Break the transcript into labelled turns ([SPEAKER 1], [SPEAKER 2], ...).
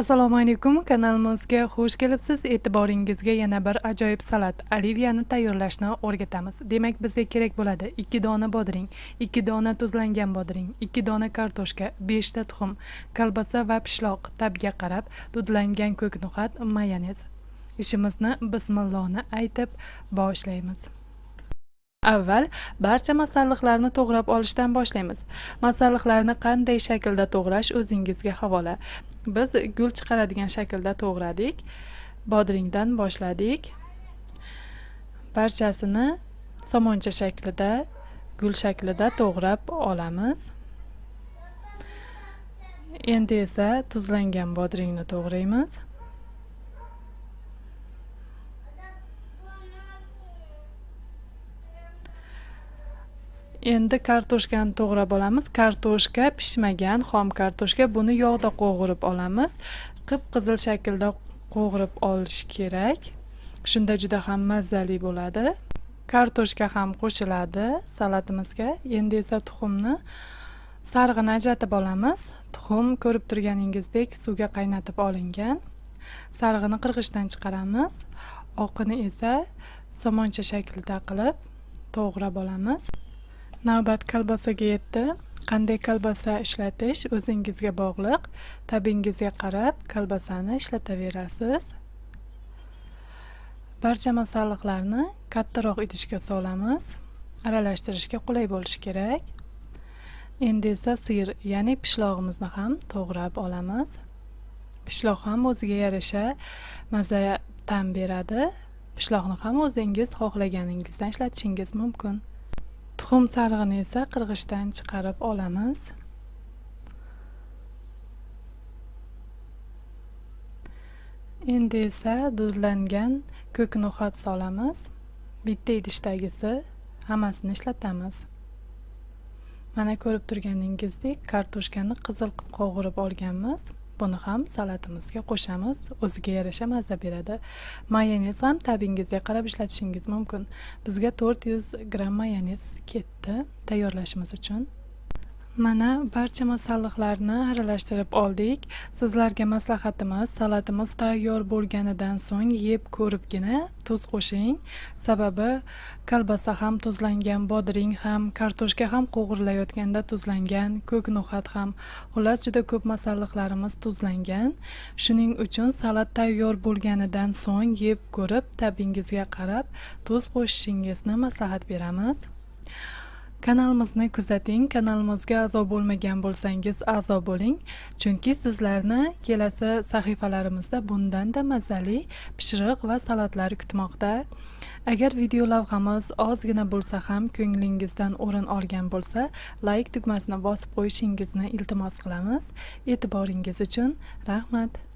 [SPEAKER 1] assalomu alaykum kanalimizga xush kelibsiz. E'tiboringizga yana bir ajoyib salat oliviyani tayyorlashni o'rgatamiz. Demak bizga kerak bo'ladi ikki dona bodring ikki dona tuzlangan bodring ikki dona kartoshka beshta tuxum kolbasa va pishloq. Tabga qarab dudlangan ko'kno'xat mayonez. Ishimizni bismillohni aytib boshlaymiz. Avval barcha masalliqlarni to'g'rab olishdan boshlaymiz. Masalliqlarni qanday shaklda to'g'rash o'zingizga havola. Biz gul chiqaradigan shaklda to'g'radik bodringdan boshladik. Barchasini somoncha shaklida gul shaklida to'g'rab olamiz. Endi esa tuzlangan bodringni to'g'raymiz. Endi kartoshkani to'g'rab olamiz. Kartoshka pishmagan xom kartoshka. Buni yog'da qo'g'irib olamiz. Qip qizil shaklda qo'g'irib olish kerak. Shunda juda ham mazali bo'ladi. Kartoshka ham qo'shiladi salatimizga. Endi esa tuxumni sarig'ini ajratib olamiz. Tuxum ko'rib turganingizdek suvga qaynatib olingan. Sarig'ini qirg'ichdan chiqaramiz. Oqini esa somoncha shaklida qilib to'g'rab olamiz. Navbat kolbasaga yetdi. Qanday kolbasa ishlatish o'zingizga bog'liq. Tabingizga qarab kolbasani ishlataverasiz. Barcha masalliqlarni kattaroq idishga solamiz. Aralashtirishga qulay bo'lishi kerak. Endi esa sir ya'ni pishlog'imizni ham to'g'rab olamiz. Pishloq ham o'ziga yarasha maza ta'm beradi. Pishloqni ham o'zingiz xohlaganingizdan ishlatishingiz mumkin. Tuxum sarig'ini esa qirg'ichdan chiqarib olamiz. Endi esa dudlangan ko'k no'xat solamiz. Bitta idishdagisi hammasini ishlatamiz. Mana ko'rib turganingizdek kartoshkani qizil qilib qovurib olganmiz. Buni ham salatimizga qo'shamiz. O'ziga yarasha mazza beradi. Mayonez ham tabingizga qarab ishlatishingiz mumkin. Bizga 400 gramm mayonez ketdi tayyorlashimiz uchun. Mana barcha masalliqlarni aralashtirib oldik. Sizlarga maslahatimiz salatimiz tayyor bo'lganidan so'ng yeb ko'ribgina tuz qo'shing. Sababi kolbasa ham tuzlangan bodring ham kartoshka ham qo'g'irlayotganda tuzlangan ko'k no'xat ham. Xullas juda ko'p masalliqlarimiz tuzlangan. Shuning uchun salat tayyor bo'lganidan so'ng yeb ko'rib tabingizga qarab tuz qo'shishingizni maslahat beramiz. Kanalimizni kuzating kanalimizga a'zo bo'lmagan bo'lsangiz a'zo bo'ling. Chunki sizlarni kelasi sahifalarimizda bundanda mazali pishiriq va salatlar kutmoqda. Agar video lavhamiz ozgina bo'lsa ham ko'nglingizdan o'rin olgan bo'lsa layk tugmasini bosib qo'yishingizni iltimos qilamiz. E'tiboringiz uchun rahmat.